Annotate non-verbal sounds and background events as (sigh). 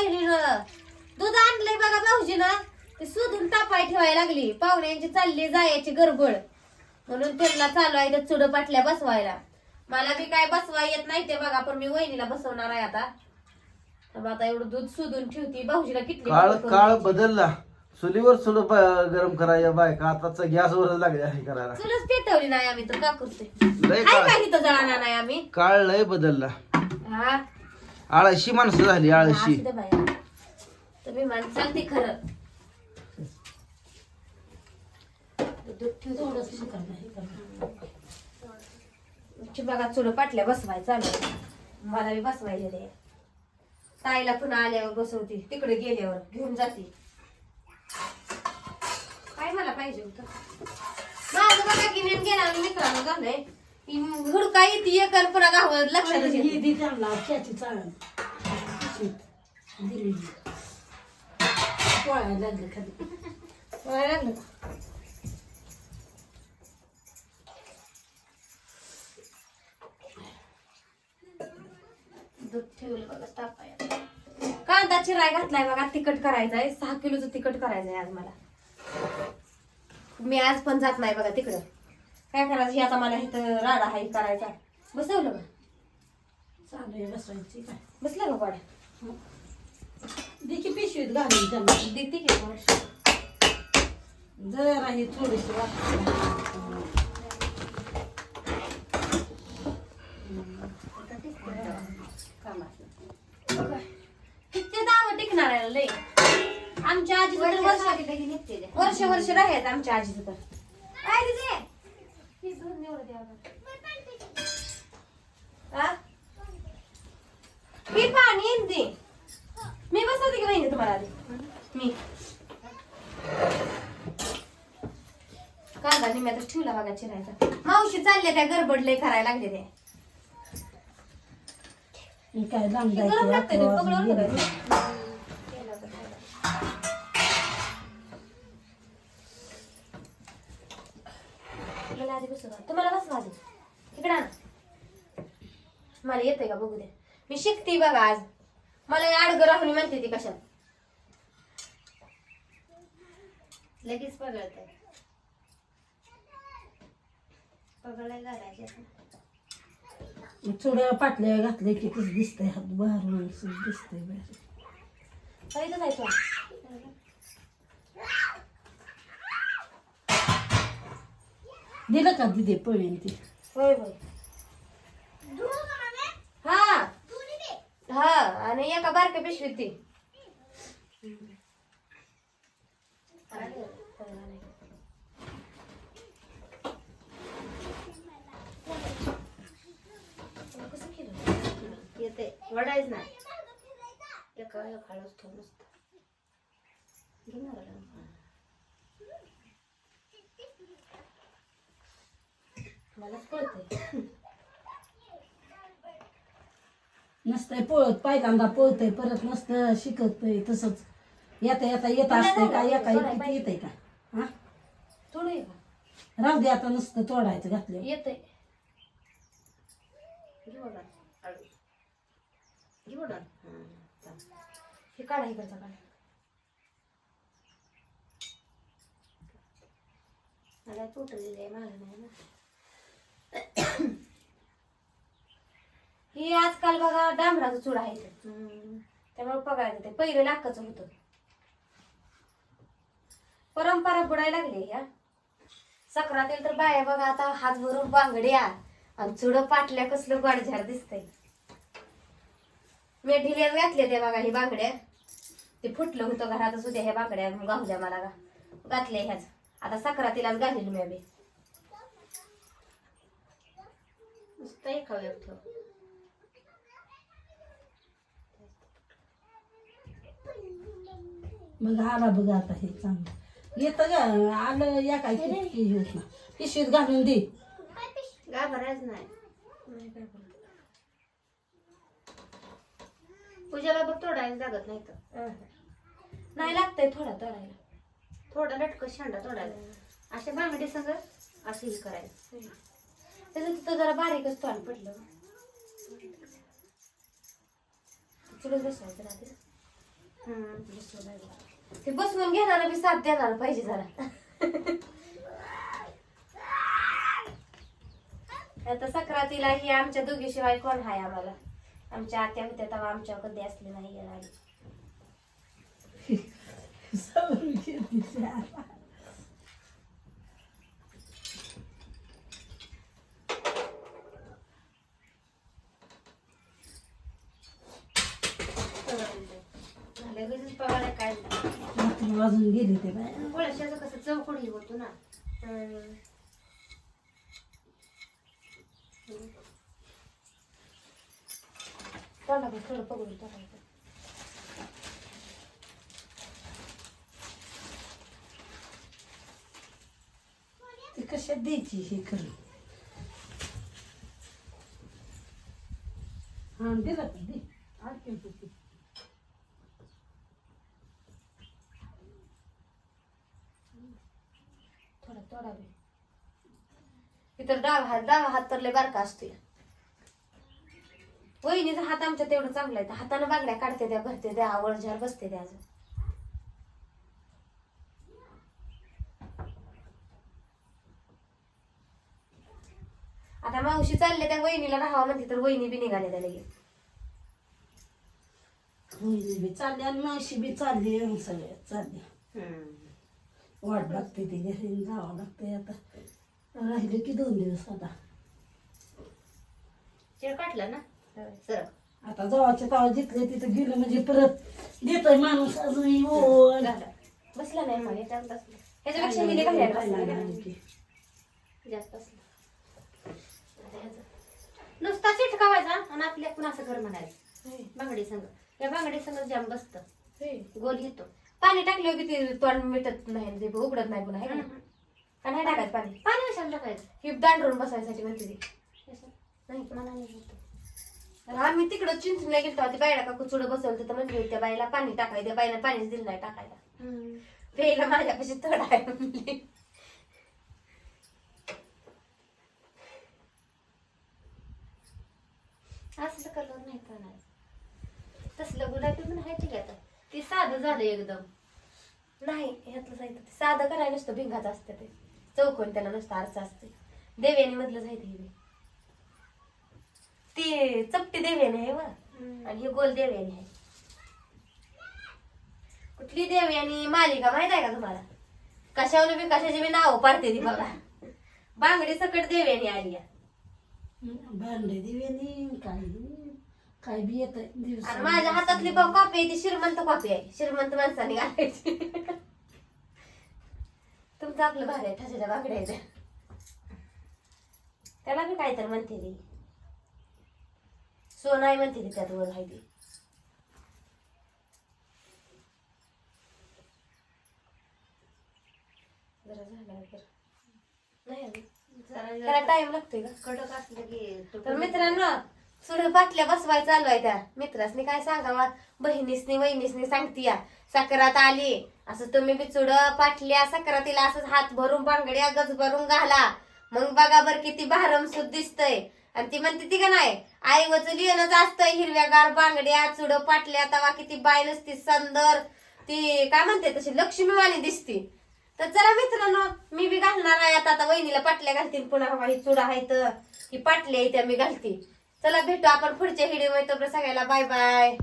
वहिनीनं दूध आणलंय बघा भाऊजीनं. ते सुधून तापाय ठेवायला लागली. पाहुण्यांची चालली जायची गडबड म्हणून त्यांना चालू आहे चुड पाटल्या बसवायला. मला बी काय बसवा येत नाही ते बघा पण मी वहिनीला बसवणार आहे आता. तर आता एवढं दूध सुधून ठेवती. भाऊजीला किती काळ काळ बदलला. चुलीवर सुड गरम करायच्या बायका. आताच गॅसवरच लागल्या हे करायला. चुलच पेटवली नाही आम्ही तर का लय काय काळ जळणार नाही आम्ही? काळ लय बदलला. हा? आळशी माणसं झाली आळशी. असू दे बाया. तुम्ही मान सांगते खरं. दूध थोडंसं बघा चुड पाटल्या बसवाय चालू मला बी बसवायला दे ताईला पुन्हा आल्यावर बसवती तिकडे गेल्यावर घेऊन जाते. काय मला पाहिजे होतं? माझं बघा की नेम गेला आणि मित्रांनो झालंय. हुडका येते? पुन्हा गावात लक्षात ही दी त्यांना त्याची चाळण. पिशवीत दिलेली पोळायला लागले खाली. लागलं का? दूध ठेवलं बघा तापायला. कांदा चिराय घातलाय बघा तिखट करायचंय. सहा किलोचं तिखट करायचंय आज मला. मी आज पण जात नाही बघा तिकडं. काय करायचं? हे आता मला इथं राडा हाई करायचा. बसवलं का? चालू आहे बसवायची काय? बसलं का गोड्या दे की पिशवीत घालून त्यांना. देते की थोडंसं. जरा ही थोडीशी वाटत किती दावं टिकणार आहे लय. आमच्या तर वर्ष वर्ष वर्ष राहत आमच्या आजीचं तर. काय दिदे द्या? मी पाणी ते मी बसवते की बहिणी तुम्हाला आधी? मी. कांदा निम्यातच ठेवला बघा चिरायचा. मावशी चालले त्या गडबडले करायला लागले ते. मी काय लांब मला येतंय का बघू दे. मी शिकते बघा आज. मला आडगं राहुली म्हणते ती कशात. लगेच पगळत पगळायला घालायचे पाटल्या घातल्या की कसं दिसतंय. हात बाहेरून दिसतंय बाहेर. काय इथं जायचं दिलं का दिदे पळीन ती? होय होय हा हा आणि एका बारक्या पिशवीत ती येते. वडायच ना एका एक हळूच ठेव ना मलाच नसतंय पळत पहिल्यांदा पळतंय परत नसतं शिकतय तसंच. येता येता येत असतंय का? एका किती येतंय का? हा? थोडं का राहू दे आता नुसतं तोडायचं घातलं येतंय. घे बघा. हळू. घे बघा. हां. हे काढा इकडचा काढा. मला तुटलेलं आहे मला नाही ना ही आजकाल डांबराचं चूड आहे ते. त्यामुळे बघायचं ते पहिलं लाखाचं होतं. परंपरा बुडायला लागली ह्या सक्रातील तर बाया बघा आता हात भरून बांगड्या आणि चुड पाटल्या कसलं गोडझार दिसतंय. मी ढिल्यात घातल्या त्या बघा ही बांगड्या. ते फुटलं होतं घरातच होत्या ह्या बांगड्या गावल्या मला गा घातल्या ह्याच. आता सक्रातीलाच घालेली मी बी. नुसतं एका मग आला बघ आता हे चांगलं. येतं ग आलं या काय होत ना. पिशवीत घालून दे. घाबरायच नाही. पूजाला बघ तोडायला लागत नाही तर. नाही लागतंय थोडा तोडायला. थोडा लटक शांडा तोडायला. अशा बांगडी सगळं असं हे करायचं. त्याचं तिथं जरा बारीकच तोंड पडलं चुलच बसवायचं रात्री. ते बसवून घेणार बी साथ देणार पाहिजे जरा. आता सक्रातीला ही आमच्या दोघीशिवाय कोण हाय आम्हाला? आमच्या आत्या होत्या तेव्हा आमच्या कधी असले नाही येणार (laughs) सवरून घेतली शाळा. झालं गजच पगार काय रात्री वाजून गेली ते बाय गोळ्याशाचं कसं चौकडी होतो ना हम्म. तोंडाकडे थोडं पकडून टाकायचं. ती कशात द्यायची हे करून हा दिलं दे. वेळ इतर डावा हात डावा हात तर लय बारका असते वहिनीचा हात आमच्या तेवढं चांगला आहे. हातानं बांगड्या काढते त्या भरते त्या आवडझार बसते त्या अजून. आता मावशी चालले त्या वहिनीला राहावं म्हणते तर वहिनी बी निघाले त्या लगेच. मुलगी बी चालली आणि मावशी बी चालली सगळे चालले वाट लागते ती घरी जावं लागते आता. राहिले की दोन दिवस आता. चिळ काढला ना? सर आता जवळच्या तवा जिथले तिथं गेलं म्हणजे परत देतोय माणूस अजून ओळ बसला नाही मला त्यात बसला. ह्याच्यापेक्षा मी बसला. जास्त. नुसता चिटकावायचा आणि आपल्या असं घर म्हणायचं? बांगडी संग या बांगडी संग जाम बसत. गोल येतो पाणी टाकलं की ते तोंड मिटत नाही ते उघडत नाही पुन्हा है का नाही? का नाही टाकायचं पाणी. पाणी कशाला टाकायचं? ही दांडरून बसायसाठी म्हणते ती. नाही मला नाही येत. तर आम्ही तिकडं चिंचणीला गेलो तेव्हा ती बायला का कुचुडं बसवलं तिथं म्हणजे त्या बाईला पाणी टाकायचं त्या बाईला पाणीच दिलं नाही टाकायला. प्यायला माझ्यापाशी थोडा आहे म्हणली. असलं कलर नाही करणार तसलं गुलाबी पण आहे ठीक आता ते साधं झालं एकदम. नाही ह्यातलं जायचं ते साधं करायला नसतं भिंगाचं असतं ते. चौकोन त्याला नसतं आरसा असते. देव्यानी मधलं जायचं हे. ती चपटी देव्याने आहे वा आणि हे गोल देव्याने आहे. कुठली देव्यानी मालिका माहीत आहे का तुम्हाला? कशावर बी कशाची बी नाव पाडते ती बघा. बांगडी सकट देव्यानी आली आहे. भांडे दिव्यानी काय? काय बी येत आणि माझ्या हातातली पण कॉपी आहे ती श्रीमंत कॉपी आहे. श्रीमंत माणसाने घालायची. तुमचं आपलं भारी आहे ठसाच्या बाकड्या आहेत. त्याला बी काय तर म्हणते ती. सोनाई म्हणते ती त्यात वर आहे ती. जरा झाला तर. नाही टाइम लागतोय का? कडक असलं की तर मित्रांनो सुड बाटल्या बसवाय चालू आहे त्या. मित्रासनी काय सांगावा? बहिणीसनी वहिनीसनी सांगती या. साखरात आली. असं तुम्ही बी चुड पाटल्या साखरातीला असंच हात भरून बांगड्या गज भरून घाला. मग बघा बर किती भारम सुद दिसतय. आणि ती म्हणते ती का नाही? आई वच लिहिणंच असतंय. हिरव्यागार बांगड्या चुड पाटल्या तवा किती बाय नसती संदर ती काय म्हणते तशी लक्ष्मीवाणी दिसती. तर चला मित्रांनो मी बी घालणार आहे आता. आता वहिनीला पाटल्या घालतील पुन्हा. हवा ही चुडा आहे तर. ही पाटल्या आहे त्या मी घालते. चला भेटू आपण पुढच्या व्हिडिओमध्ये. तोपर्यंत सगळ्याला बाय बाय